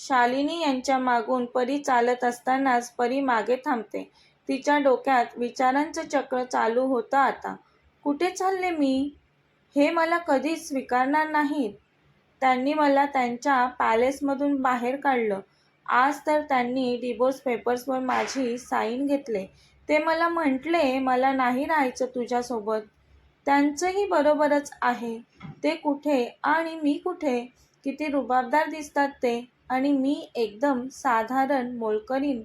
शालिनी यांच्या मागून परी चालत असतानाच परी मागे थांबते. तिच्या डोक्यात विचारांचं चक्र चालू होतं आता. कुठे चालले मी? हे मला कधीच स्वीकारणार नाहीत. त्यांनी मला त्यांच्या पॅलेसमधून बाहेर काढलं. आज तर त्यांनी डिवोर्स पेपर्सवर माझी साईन घेतले ते मला म्हटले मला नाही राहायचं तुझ्यासोबत. त्यांचंही बरोबरच आहे. ते कुठे आणि मी कुठे? किती रुबाबदार दिसतात ते. आणि मी एकदम साधारण मोलकरीण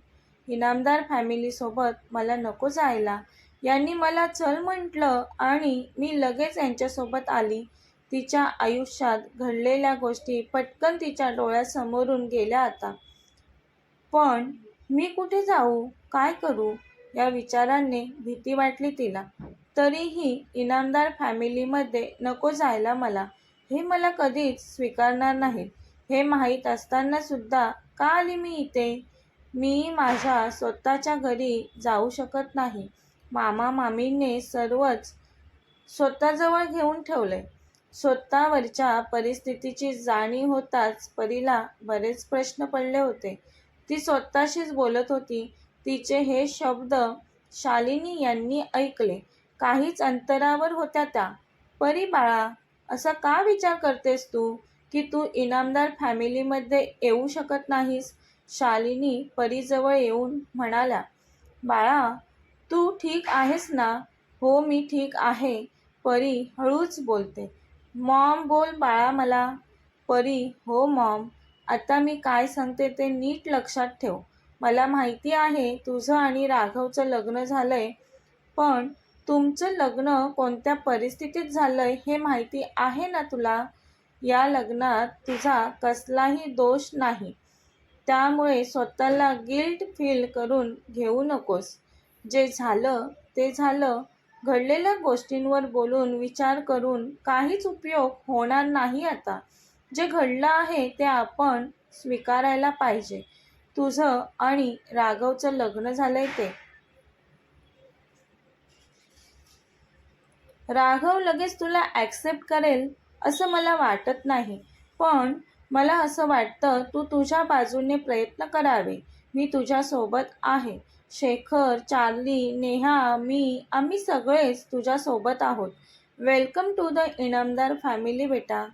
इनामदार फॅमिलीसोबत मला नको जायला. यांनी मला चल म्हटलं आणि मी लगेच यांच्यासोबत आली. तिच्या आयुष्यात घडलेल्या गोष्टी पटकन तिच्या डोळ्यासमोरून गेल्या आता. पण मी कुठे जाऊ? काय करू? या विचाराने भीती वाटली तिला. तरीही इनामदार फॅमिलीमध्ये नको जायला मला. हे मला कधीच स्वीकारणार नाहीत हे माहीत असतानासुद्धा का आली मी इथे? मी माझ्या स्वतःच्या घरी जाऊ शकत नाही. मामा मामीने सर्वच स्वतःजवळ घेऊन ठेवलंय. स्वतःवरच्या परिस्थितीची जाणीव होताच परीला बरेच प्रश्न पडले होते. ती स्वतःशीच बोलत होती. तिचे हे शब्द शालिनी यांनी ऐकले. काहीच अंतरावर होत्या त्या. परी बाळा, असा का विचार करतेस तू की तू इनामदार फॅमिलीमध्ये येऊ शकत नाहीस? शालिनी परीजवळ येऊन म्हणाल्या. बाळा, तू ठीक आहेस ना? हो मी ठीक आहे. परी हळूच बोलते. मॉम बोल बाळा मला. परी हो मॉम. आता मी काय सांगते ते नीट लक्षात ठेव. मला माहिती आहे तुझं आणि राघवचं लग्न झालंय. पण तुमचं लग्न कोणत्या परिस्थितीत झालंय हे माहिती आहे ना तुला? या लग्नात तुझा कसलाही दोष नाही. त्यामुळे स्वतःला गिल्ट फील करून घेऊ नकोस. जे झालं ते झालं. घडलेल्या गोष्टींवर बोलून, विचार करून काहीच उपयोग होणार नाही आता. जे घडलं आहे ते आपण स्वीकारायला पाहिजे. तुझं आणि राघवचं लग्न झालंय ते. राघव लगेच तुला ॲक्सेप्ट करेल असं मला वाटत नाही. पण मला असं वाटतं तू तुझ्या बाजूने प्रयत्न करावे. मी तुझ्यासोबत आहे. शेखर, चार्ली, नेहा, मी आम्ही सगळेच तुझ्यासोबत आहोत. Welcome to the Inamdar family बेटा.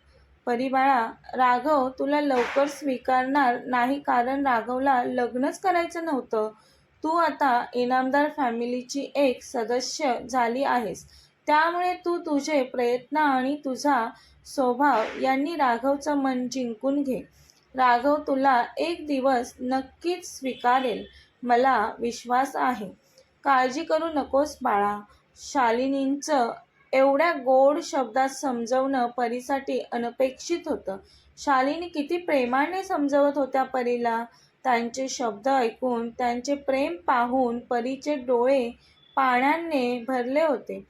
परिबाळा राघव तुला लवकर स्वीकारणार नाही कारण राघवला लग्नच करायचं नव्हतं. तू आता इनामदार फॅमिलीची एक सदस्य झाली आहेस. त्यामुळे तू तुझे प्रयत्न आणि तुझा स्वभाव यांनी राघवचं मन जिंकून घे. राघव तुला एक दिवस नक्कीच स्वीकारेल मला विश्वास आहे. काळजी करू नकोस बाळा. शालिनींचं एवढ्या गोड शब्दात समजवणं परीसाठी अनपेक्षित होतं. शालिनी किती प्रेमाने समजवत होत्या परीला. त्यांचे शब्द ऐकून, त्यांचे प्रेम पाहून परीचे डोळे पाण्याने भरले होते.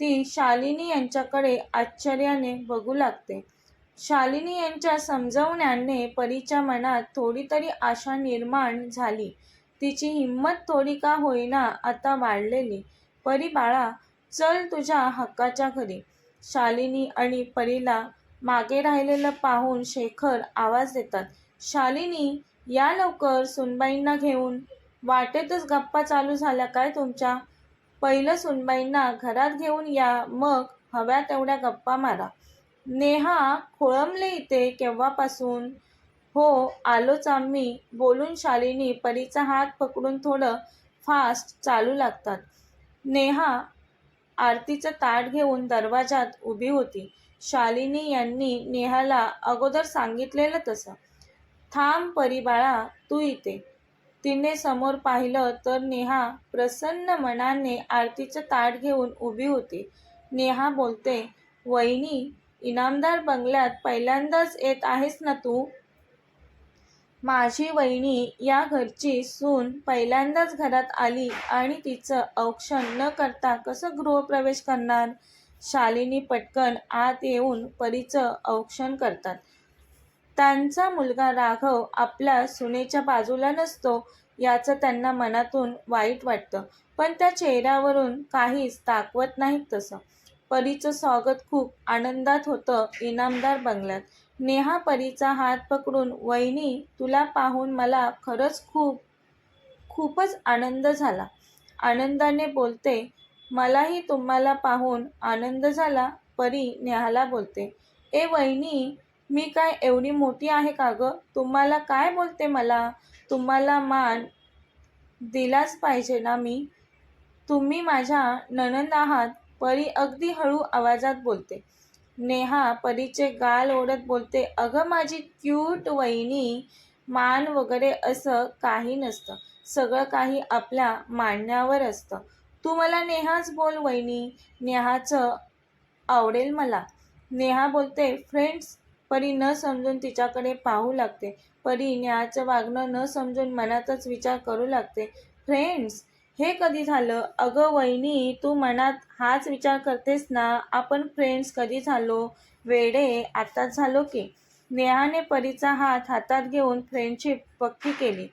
ती शालिनी यांच्याकडे आश्चर्याने बघू लागते. शालिनी यांच्या समजवण्याने परीच्या मनात थोडी तरी आशा निर्माण झाली. तिची हिंमत थोडी का होईना आता वाढलेली. परी बाळा, चल तुझ्या हक्काच्या घरी. शालिनी आणि परीला मागे राहिलेलं पाहून शेखर आवाज देतात. शालिनी, या लवकर सुनबाईंना घेऊन. वाटेतच गप्पा चालू झाल्या काय तुमच्या? पहिलं सुनबाईंना घरात घेऊन या मग हव्या तेवढ्या गप्पा मारा. नेहा खोळंबले इथे केव्हापासून? हो आलोच आम्ही बोलून शालिनी परीचा हात पकडून थोडं फास्ट चालू लागतात. नेहा आरतीचं ताट घेऊन दरवाजात उभी होती. शालिनी यांनी नेहाला अगोदर सांगितलेलं तसं. थांब परी बाळा, तू इथे. तिने समोर पाहिलं तर नेहा प्रसन्न मनाने आरतीचं ताट घेऊन उभी होती. नेहा बोलते, वहिनी, इनामदार बंगल्यात पहिल्यांदाच येत आहेस ना तू? माझी वहिनी या घरची सून पहिल्यांदाच घरात आली आणि तिचं औक्षण न करता कसं गृहप्रवेश करणार? शालिनी पटकन आत येऊन परीचं औक्षण करतात. त्यांचा मुलगा राघव आपल्या सुनेच्या बाजूला नसतो याचं त्यांना मनातून वाईट वाटतं. पण त्या चेहऱ्यावरून काहीच दाखवत नाहीत तसं. परीचं स्वागत खूप आनंदात होतं इनामदार बंगल्यात. नेहा परीचा हात पकडून वहिनी तुला पाहून मला खरंच खूप खूपच आनंद झाला आनंदाने बोलते मलाही तुम्हाला पाहून आनंद झाला परी नेहाला बोलते ए वहिनी मी काय एवढी मोठी आहे का गं? तुम्हाला काय बोलते मला? तुम्हाला मान दिलाच पाहिजे ना मी? तुम्ही माझ्या ननंद आहात परी अगदी हळू आवाजात बोलते. नेहा परीचे गाल ओढत बोलते अगं माझी क्यूट वहिनी मान वगैरे असं काही नसतं. सगळं काही आपल्या मांडण्यावर असतं. तू मला नेहाच बोल वहिनी. नेहाचं आवडेल मला. नेहा बोलते फ्रेंड्स परी न समजून तिच्याकडे पाहू लागते. परी नेहाचं वागणं न समजून मनातच विचार करू लागते. फ्रेंड्स हे कधी झालं? अगं वहिनी तू मनात हाच विचार करतेस ना? आपण फ्रेंड्स कधी झालो? वेडे आताच झालो की? नेहाने परीचा हात हातात घेऊन फ्रेंडशिप पक्की केली.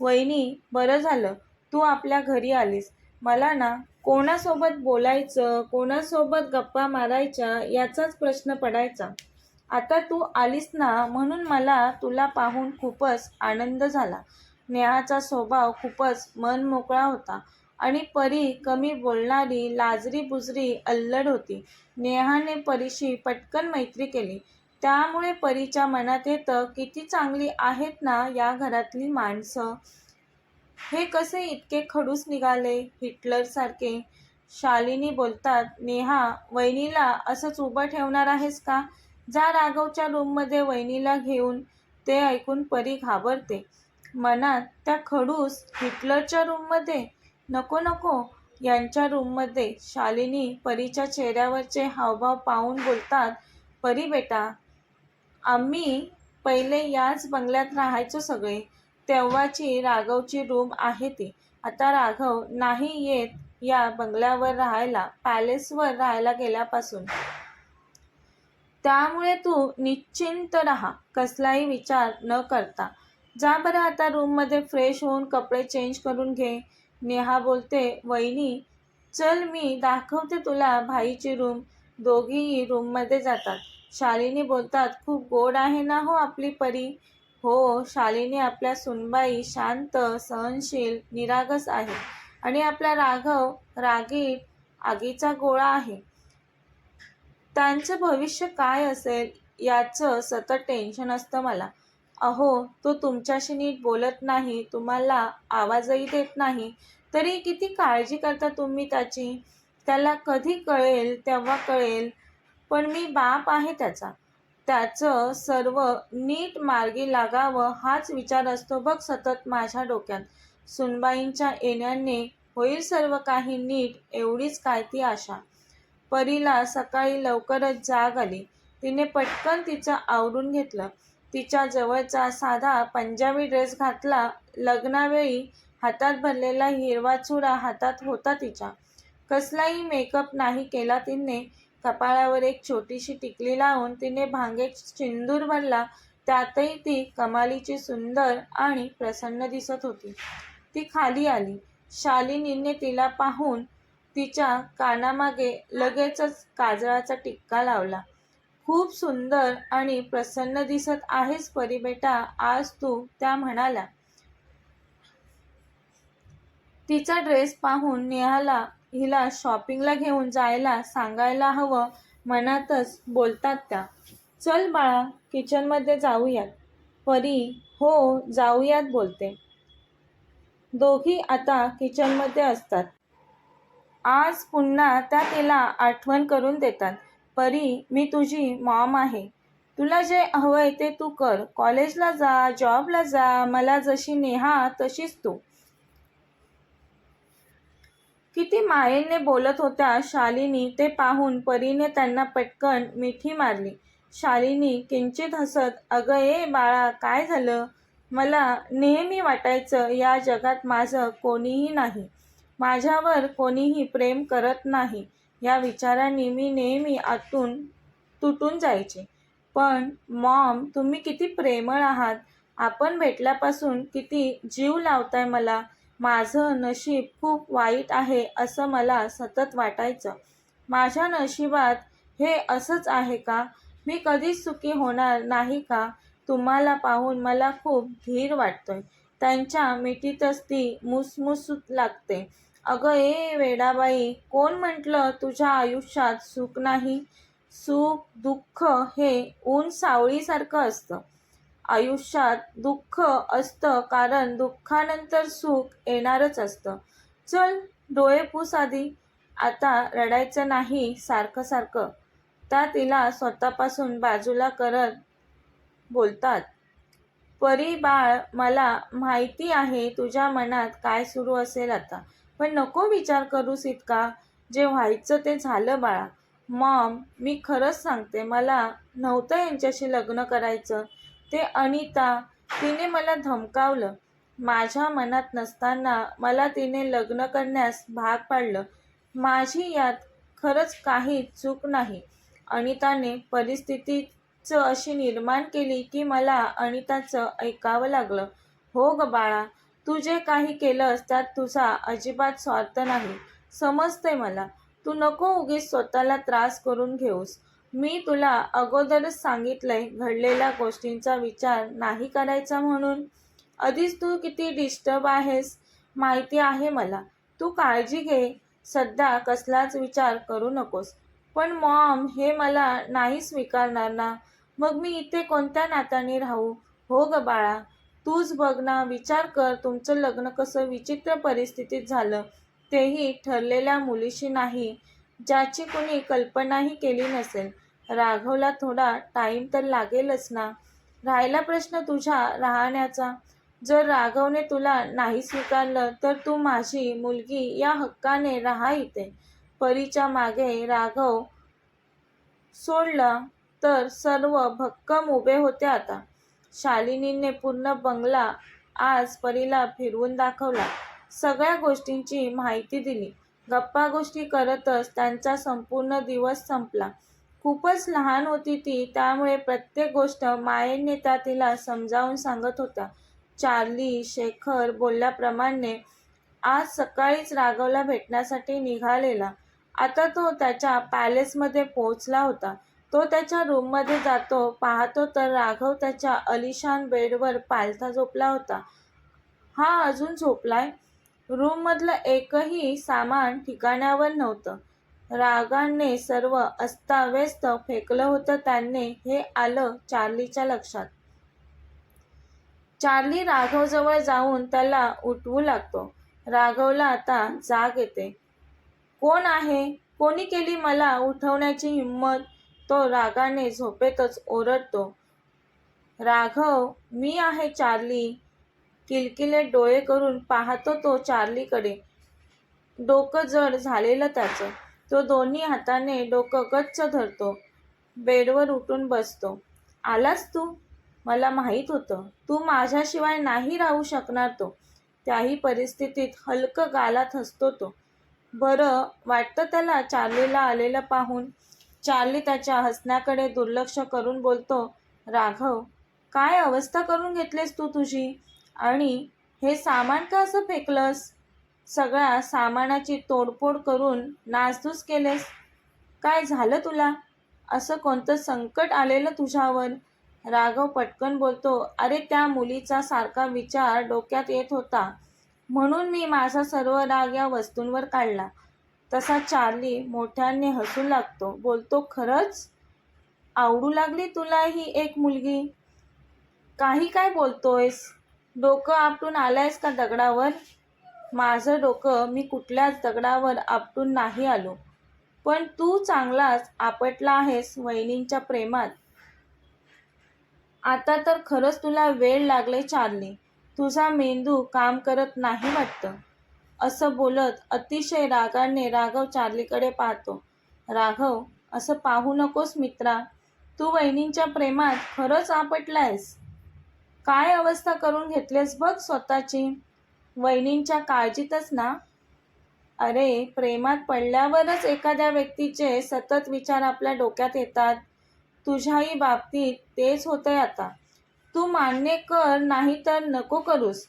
वहिनी बरं झालं. तू आपल्या घरी आलीस. मला ना कोणासोबत बोलायचं कोणासोबत गप्पा मारायच्या याचाच प्रश्न पडायचा. आता तू आलीस ना म्हणून मला तुला पाहून खूपच आनंद झाला. नेहाचा स्वभाव खूपच मन मोकळा होता आणि परी कमी बोलणारी लाजरी बुजरी अल्लड होती. नेहाने परीशी पटकन मैत्री केली. त्यामुळे परीच्या मनात येतं किती चांगली आहेत ना या घरातली माणसं. हे कसे इतके खडूस निघाले हिटलरसारखे शालिनी बोलतात नेहा वहिनीला असंच उभं ठेवणार आहेस का? जा राघवच्या रूममध्ये वहिनीला घेऊन. ते ऐकून परी घाबरते. मनात त्या खडूस हिटलरच्या रूममध्ये नको नको. यांच्या रूममध्ये शालिनी परीच्या चेहऱ्यावरचे हावभाव पाहून बोलतात परी बेटा आम्ही पहिले याच बंगल्यात राहायचो सगळे. तेव्हाची राघवची रूम आहे ती. आता राघव नाही येत या बंगल्यावर राहायला पॅलेसवर राहायला गेल्यापासून. त्यामुळे तू निश्चिंत राहा कसलाही विचार न करता. जा बरं आता रूममध्ये फ्रेश होऊन कपडे चेंज करून घे. नेहा बोलते वहिनी चल मी दाखवते तुला भाईची रूम दोघीही रूममध्ये जातात. शालिनी बोलतात खूप गोड आहे ना हो आपली परी? हो शालिनी आपल्या सुनबाई शांत सहनशील निरागस आहे. आणि आपला राघव रागीट आगीचा गोळा आहे. त्यांचं भविष्य काय असेल याचं सतत टेन्शन असतं मला. अहो तो तुमच्याशी नीट बोलत नाही तुम्हाला आवाजही देत नाही. तरी किती काळजी करता तुम्ही त्याची? त्याला कधी कळेल तेव्हा कळेल. पण मी बाप आहे त्याचा. त्याचं सर्व नीट मार्गी लागावं हाच विचार असतो बघ सतत माझ्या डोक्यात. सुनबाईंच्या येण्याने होईल सर्व काही नीट एवढीच काय ती आशा. परीला सकाळी लवकरच जाग आली. तिने पटकन तिचं आवरून घेतलं. तिच्या जवळचा साधा पंजाबी ड्रेस घातला. लग्नावेळी हातात भरलेला हिरवा चुडा हातात होता तिच्या. कसलाही मेकअप नाही केला तिने. कपाळावर एक छोटीशी टिकली लावून तिने भांगेत सिंदूर भरला. त्यातही ती कमालीची सुंदर आणि प्रसन्न दिसत होती. ती खाली आली. शालिनीने तिला पाहून तिच्या कानामागे लगेचच काजळाचा टिक्का लावला. खूप सुंदर आणि प्रसन्न दिसत आहेस परी बेटा आज तू त्या म्हणाला. तिचा ड्रेस पाहून नेहाला हिला शॉपिंगला घेऊन जायला सांगायला हवं मनातच बोलतात त्या. चल बाळा किचनमध्ये जाऊयात. परी हो जाऊयात बोलते. दोघी आता किचनमध्ये असतात. आज पुन्हा त्या तिला आठवण करून देतात. परी मी तुझी मॉम आहे. तुला जे हवंय ते तू कर. कॉलेजला जा जॉबला जा मला जशी नेहा तशीच तू. किती मायेने बोलत होत्या शालिनी ते पाहून परीने त्यांना पटकन मिठी मारली. शालिनी किंचित हसत अगं ए बाळा काय झालं? मला नेहमी वाटायचं या जगात माझं कोणीही नाही. माझ्यावर कोणीही प्रेम करत नाही. या विचाराने मी नेहमी आतून तुटून जायचे. पण मॉम तुम्ही किती प्रेमळ आहात. आपण भेटल्यापासून किती जीव लावताय मला. माझं नशीब खूप वाईट आहे असं मला सतत वाटायचं. माझ्या नशिबात हे असंच आहे का? मी कधीच सुखी होणार नाही का? तुम्हाला पाहून मला खूप धीर वाटतोय. त्यांच्या मिठीतच ती मुसमुसूत लागते. अगं ए वेडाबाई कोण म्हटलं तुझ्या आयुष्यात सुख नाही? सुख दुःख हे ऊन सावळीसारखं असतं. आयुष्यात दुःख असतं कारण दुःखानंतर सुख येणारच असतं. चल डोळे पूस आधी. आता रडायचं नाही सारखं सारखं. त्या तिला स्वतःपासून बाजूला करत बोलतात परी बाळ मला माहिती आहे तुझ्या मनात काय सुरू असेल आता. पण नको विचार करूस इतका. जे व्हायचं ते झालं बाळा. मॉम मी खरंच सांगते मला नव्हतं यांच्याशी लग्न करायचं. ते अनिता तिने मला धमकावलं. माझ्या मनात नसताना मला तिने लग्न करण्यास भाग पाडलं. माझी यात खरंच काही चूक नाही. अनिताने परिस्थितीच अशी निर्माण केली की मला अनिताचं ऐकावं लागलं. हो ग बाळा तू जे काही केलंस त्यात तुझा अजिबात स्वार्थ नाही. समजते मला. तू नको उगीच स्वतःला त्रास करून घेऊस. मी तुला अगोदरच सांगितलंय घडलेल्या गोष्टींचा विचार नाही करायचा म्हणून. आधीच तू किती डिस्टर्ब आहेस? माहिती आहे मला. तू काळजी घे. सध्या कसलाच विचार करू नकोस. पण मॉम हे मला नाही स्वीकारणार ना. मग मी इथे कोणत्या नात्याने राहू? हो ग बाळा. तूच बघ ना विचार कर तुमचं लग्न कसं विचित्र परिस्थितीत झालं. तेही ठरलेल्या मुलीशी नाही ज्याची कोणी कल्पनाही केली नसेल. राघवला थोडा टाईम तर लागेलच ना. राहिला प्रश्न तुझ्या राहण्याचा. जर राघवने तुला नाही स्वीकारलं तर तू माझी मुलगी या हक्काने राहा इथे. परीच्या मागे राघव सोडला तर सर्व भक्कम उभे होते आता. शालिनीने पूर्ण बंगला आज परीला फिरवून दाखवला. सगळ्या गोष्टींची माहिती दिली. गप्पा गोष्टी करतच त्यांचा संपूर्ण दिवस संपला. खूपच लहान होती ती त्यामुळे प्रत्येक गोष्ट मायेने त्या तिला समजावून सांगत होता. चार्ली शेखर बोलल्याप्रमाणे आज सकाळीच राघवला भेटण्यासाठी निघालेला. आता तो त्याच्या पॅलेसमध्ये पोहोचला होता. तो त्याच्या रूममध्ये जातो पाहतो तर राघव त्याच्या अलिशान बेडवर पालथा झोपला होता. हा अजून झोपलाय. रूममधलं एकही सामान ठिकाण्यावर नव्हतं. रागाने सर्व अस्ताव्यस्त फेकलं होतं त्याने. हे आलं चार्लीच्या लक्षात. चार्ली राघवजवळ जाऊन त्याला उठवू लागतो. राघवला आता जाग येते. कोण आहे? कोणी केली मला उठवण्याची हिंमत? तो रागाने झोपेतच ओरडतो. राघव मी आहे चार्ली. किलकिले डोळे करून पाहतो तो चार्लीकडे. डोकं जड झालेलं त्याचं. तो दोन्ही हाताने डोकं गच्च धरतो. बेडवर उठून बसतो. आलास तू? मला माहीत होतं. तू माझ्याशिवाय नाही राहू शकणार तो. त्याही परिस्थितीत हलकं गालात हसतो तो. बरं वाटतं त्याला चार्लीला आलेलं पाहून चार्ली त्याच्या हसण्याकडे दुर्लक्ष करून बोलतो राघव काय अवस्था करून घेतलीस तू तुझी? आणि हे सामान का असं फेकलंस? सगळ्या सामानाची तोडफोड करून नासधूस केलेस? काय झालं तुला? असं कोणतं संकट आलेलं तुझ्यावर? राघव पटकन बोलतो अरे त्या मुलीचा सारखा विचार डोक्यात येत होता. म्हणून मी माझा सर्व राग या वस्तूंवर काढला. तसा चार्ली मोठ्याने हसू लागतो. बोलतो खरंच? आवडू लागली तुला ही एक मुलगी? काही काय बोलतोयस? डोकं आपटून आलायस का दगडावर? माझं डोकं मी कुठल्याच दगडावर आपटून नाही आलो. पण तू चांगलाच आपटला आहेस वहिनींच्या प्रेमात. आता तर खरंच तुला वेळ लागले चार्ली तुझा मेंदू काम करत नाही वाटतं. असं बोलत अतिशय रागाने राघव चार्लीकडे पाहतो. राघव असं पाहू नकोस मित्रा. तू वहिनींच्या प्रेमात खरंच आपटलायस. काय अवस्था करून घेतलेस बघ स्वतःची. वहिनींच्या काळजीतच ना. अरे प्रेमात पडल्यावरच एखाद्या व्यक्तीचे सतत विचार आपल्या डोक्यात येतात. तुझ्याही बाबतीत तेच होतंय आता. तू मान्य कर नाही तर नको करूस.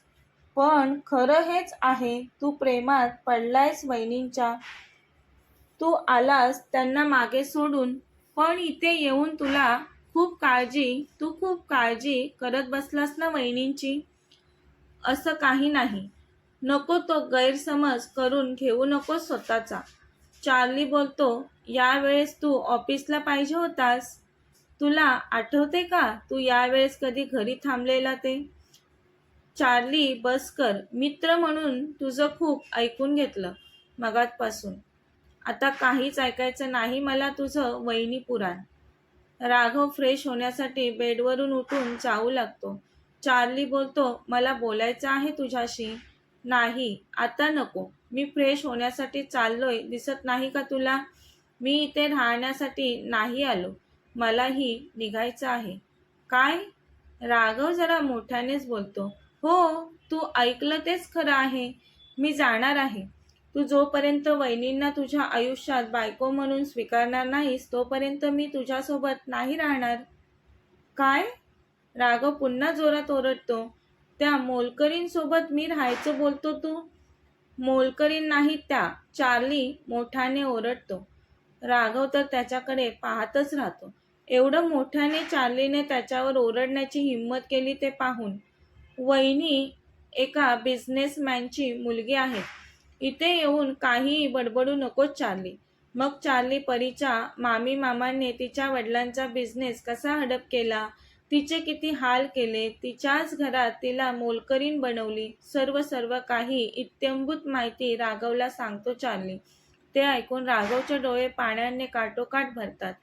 पण खरं हेच आहे तू प्रेमात पडलायस वहिनींच्या. तू आलास त्यांना मागे सोडून पण इथे येऊन तुला खूप काळजी तू खूप काळजी करत बसलास ना वहिनींची? असं काही नाही. नको तो गैरसमज करून घेऊ नको स्वतःचा. चार्ली बोलतो यावेळेस तू ऑफिसला पाहिजे होतास? तुला आठवते का तू यावेळेस कधी घरी थांबलेला ते? चार्ली बस कर मित्र म्हणून तुझं खूप ऐकून घेतलं मगातपासून. आता काहीच ऐकायचं नाही मला तुझं वहिनी पुराण. राघव फ्रेश होण्यासाठी बेडवरून उठून जाऊ लागतो. चार्ली बोलतो मला बोलायचं आहे तुझ्याशी. नाही आता नको. मी फ्रेश होण्यासाठी चाललोय. दिसत नाही का तुला? मी इथे राहण्यासाठी नाही आलो. मलाही निघायचं आहे. काय? राघव जरा मोठ्यानेच बोलतो. हो तू ऐकलं तेच खरं आहे. मी जाणार आहे. तू जोपर्यंत वहिनींना तुझ्या आयुष्यात बायको म्हणून स्वीकारणार नाहीस तोपर्यंत मी तुझ्यासोबत नाही राहणार. काय? राघव पुन्हा जोरात ओरडतो. त्या मोलकरींसोबत मी राहायचं बोलतो तू? मोलकरीं नाही त्या चार्ली मोठ्याने ओरडतो. राघव तर त्याच्याकडे पाहतच राहतो. एवढं मोठ्याने चार्लीने त्याच्यावर ओरडण्याची हिंमत केली ते पाहून. वहिनी एका बिझनेसमॅनची मुलगी आहे. इथे येऊन काहीही बडबडू नकोच चार्ली. मग चार्ली परीच्या मामी मामांनी तिच्या वडिलांचा बिझनेस कसा हडप केला? तिचे किती हाल केले? तिच्याच घरात तिला मोलकरीन बनवली. सर्व सर्व काही इत्यंभूत माहिती राघवला सांगतो चार्ली. ते ऐकून राघवचे डोळे पाण्याने काटोकाट भरतात.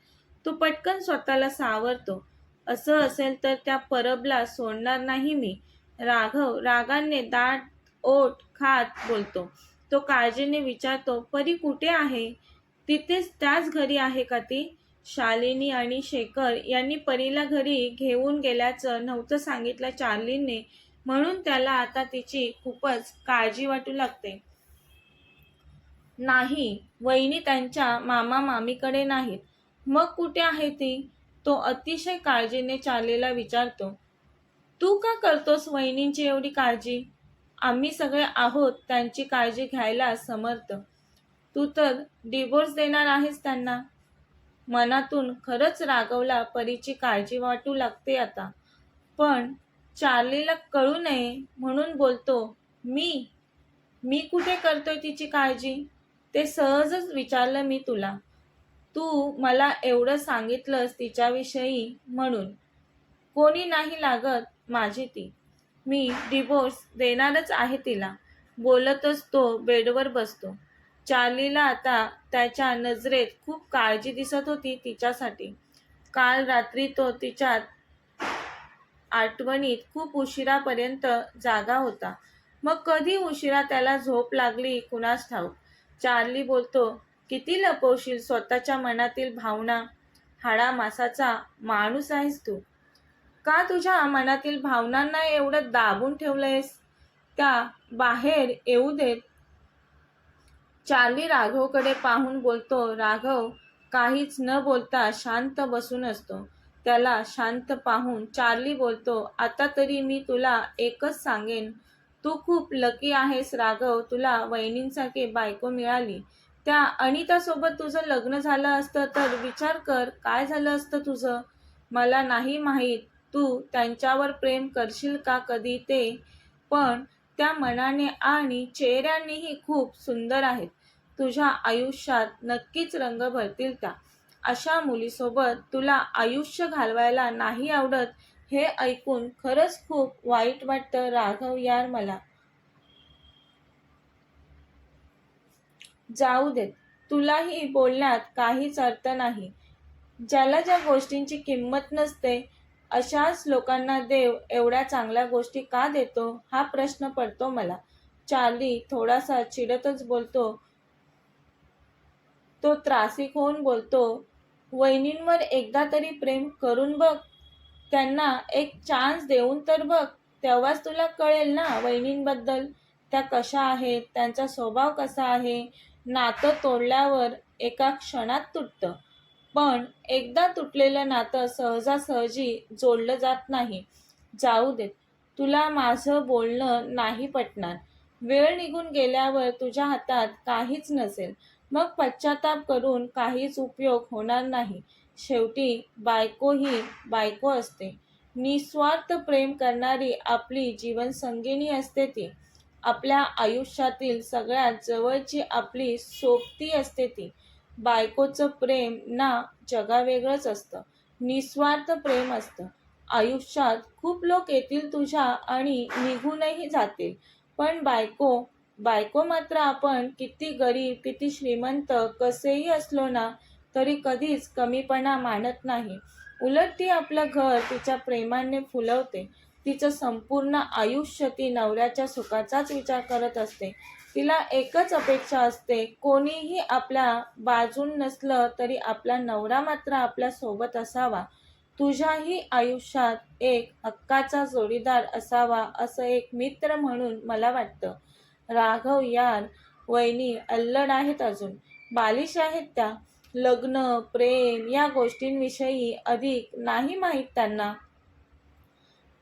तो पटकन स्वतःला सावरतो. असं असेल तर त्या परबला सोडणार नाही मी. राघव रागाने दाट ओठ खात बोलतो. तो काळजीने विचारतो परी कुठे आहे? तिथेच त्याच घरी आहे का ती शालिनी आणि शेखर यांनी परीला घरी घेऊन गेल्याचं नव्हतं सांगितलं चार्लीने. म्हणून त्याला आता तिची खूपच काळजी वाटू लागते. नाही वहिनी त्यांच्या मामा मामीकडे नाहीत. मग कुठे आहे ती तो अतिशय काळजीने चार्लीला विचारतो. तू का करतोस वहिनींची एवढी काळजी? आम्ही सगळे आहोत त्यांची काळजी घ्यायला समर्थ. तू तर डिवोर्स देणार आहेस त्यांना. मनातून खरंच रागवला परीची काळजी वाटू लागते आता. पण चार्लीला कळू नये म्हणून बोलतो मी? मी कुठे करतोय तिची काळजी? ते सहजच विचारलं मी तुला. तू मला एवढं सांगितलंस तिच्याविषयी म्हणून. कोणी नाही लागत माझी ती. मी डिवोर्स देणारच आहे तिला. बोलतच तो बेडवर बसतो. चार्लीला आता त्याच्या नजरेत खूप काळजी दिसत होती तिच्यासाठी. काल रात्री तो तिच्या आठवणीत खूप उशिरापर्यंत जागा होता. मग कधी उशिरा त्याला झोप लागली कुणास ठाऊक? चार्ली बोलतो किती लपवशील स्वतःच्या मनातील भावना? हाडा मासाचा माणूस आहेस तू. का तुझ्या मनातील भावनांना एवढं दाबून ठेवलंयस? त्या बाहेर येऊ देत? चार्ली राघवकडे पाहून बोलतो राघव काहीच न बोलता शांत बसून असतो. त्याला शांत पाहून चार्ली बोलतो आता तरी मी तुला एकच सांगेन. तू खूप लकी आहेस राघव. तुला वहिनींसारखी बायको मिळाली. त्या अनितासोबत तुझं लग्न झालं असतं तर विचार कर काय झालं असतं तुझं? मला नाही माहीत. तू त्यांच्यावर प्रेम करशील का कधी ते? पण त्या मनाने आणि चेहऱ्यानेही खूप सुंदर आहेत. तुझ्या आयुष्यात नक्कीच रंग भरतील त्या. अशा मुलीसोबत तुला आयुष्य घालवायला नाही आवडत हे ऐकून खरंच खूप वाईट वाटतं राघव यार मला. जाऊ देत. तुलाही बोलण्यात काहीच अर्थ नाही. ज्याला ज्या गोष्टींची किंमत नसते अशाच लोकांना देव एवढ्या चांगल्या गोष्टी का देतो? हा प्रश्न पडतो मला. चार्ली थोडासा चिडतच बोलतो. तो त्रासिक होऊन बोलतो वहिनींवर एकदा तरी प्रेम करून बघ. त्यांना एक चान्स देऊन तर बघ. तेव्हाच तुला कळेल ना वहिनींबद्दल. त्या कशा आहेत? त्यांचा स्वभाव कसा आहे? नातं तोडल्यावर एका क्षणात तुटतं. पण एकदा तुटलेलं नातं सहजासहजी जोडलं जात नाही. जाऊ देत. तुला माझं बोलणं नाही पटणार. वेळ निघून गेल्यावर तुझ्या हातात काहीच नसेल. मग पश्चाताप करून काहीच उपयोग होणार नाही. शेवटी बायको ही बायको असते. निस्वार्थ प्रेम करणारी आपली जीवनसंगिनी असते ती. आपल्या आयुष्यातील सगळ्यात जवळची आपली सोबती असते ती. बायकोचं प्रेम ना जगावेगळंच असतं. निस्वार्थ प्रेम असतं. आयुष्यात खूप लोक येतील तुझ्या आणि निघूनही जातील. पण बायको बायको मात्र आपण किती गरीब किती श्रीमंत कसेही असलो ना तरी कधीच कमीपणा मानत नाही. उलट ती आपलं घर तिच्या प्रेमाने फुलवते. तिचं संपूर्ण आयुष्य ती नवऱ्याच्या सुखाचाच विचार करत असते. तिला एकच अपेक्षा असते. कोणीही आपल्या बाजून नसलं तरी आपला नवरा मात्र आपल्यासोबत असावा. तुझ्याही आयुष्यात एक हक्काचा जोडीदार असावा असं एक मित्र म्हणून मला वाटतं. राघव यार वहिनी अल्लड आहेत अजून. बालिश आहेत त्या. लग्न प्रेम या गोष्टींविषयी अधिक नाही माहीत त्यांना.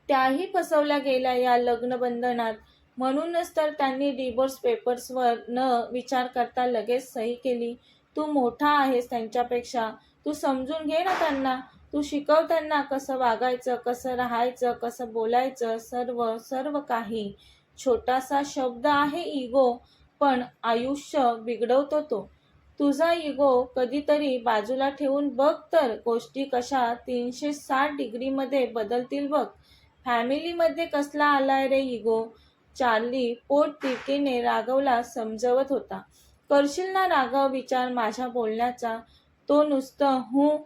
त्याही फसवल्या गेल्या या लग्नबंधनात. म्हणूनच तर त्यांनी डिवोर्स पेपर्सवर न विचार करता लगेच सही केली. तू मोठा आहेस त्यांच्यापेक्षा. तू समजून घे ना त्यांना. तू शिकव त्यांना कसं वागायचं कसं राहायचं कसं बोलायचं सर्व सर्व काही. छोटासा शब्द आहे इगो पण आयुष्य बिघडवतो तो. तुझा इगो कधीतरी बाजूला ठेवून बघ तर गोष्टी कशा तीनशे साठ डिग्रीमध्ये बदलतील बघ. फॅमिलीमध्ये कसला आलाय रे इगो चार्ली पोट तिरकीने राघवला समजवत होता. करशील ना राघव विचार माझ्या बोलण्याचा. तो नुसतं हू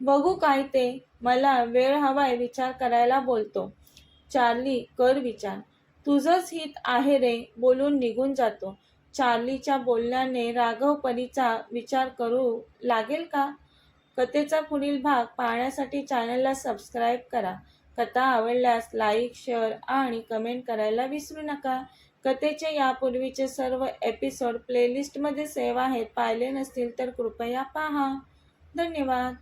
बघू काय ते. मला वेळ हवाय विचार करायला बोलतो. चार्ली कर विचार. तुझंच हित आहे रे बोलून निघून जातो. चार्लीच्या बोलण्याने राघव परीचा विचार करू लागेल का? कथेचा पुढील भाग पाहण्यासाठी चॅनलला सबस्क्राईब करा. कथा आवडल्यास लाईक शेअर आणि कमेंट करायला विसरू नका. कथेचे यापूर्वीचे सर्व एपिसोड प्लेलिस्टमध्ये सेव्ह आहेत. पाहिले नसतील तर कृपया पहा. धन्यवाद.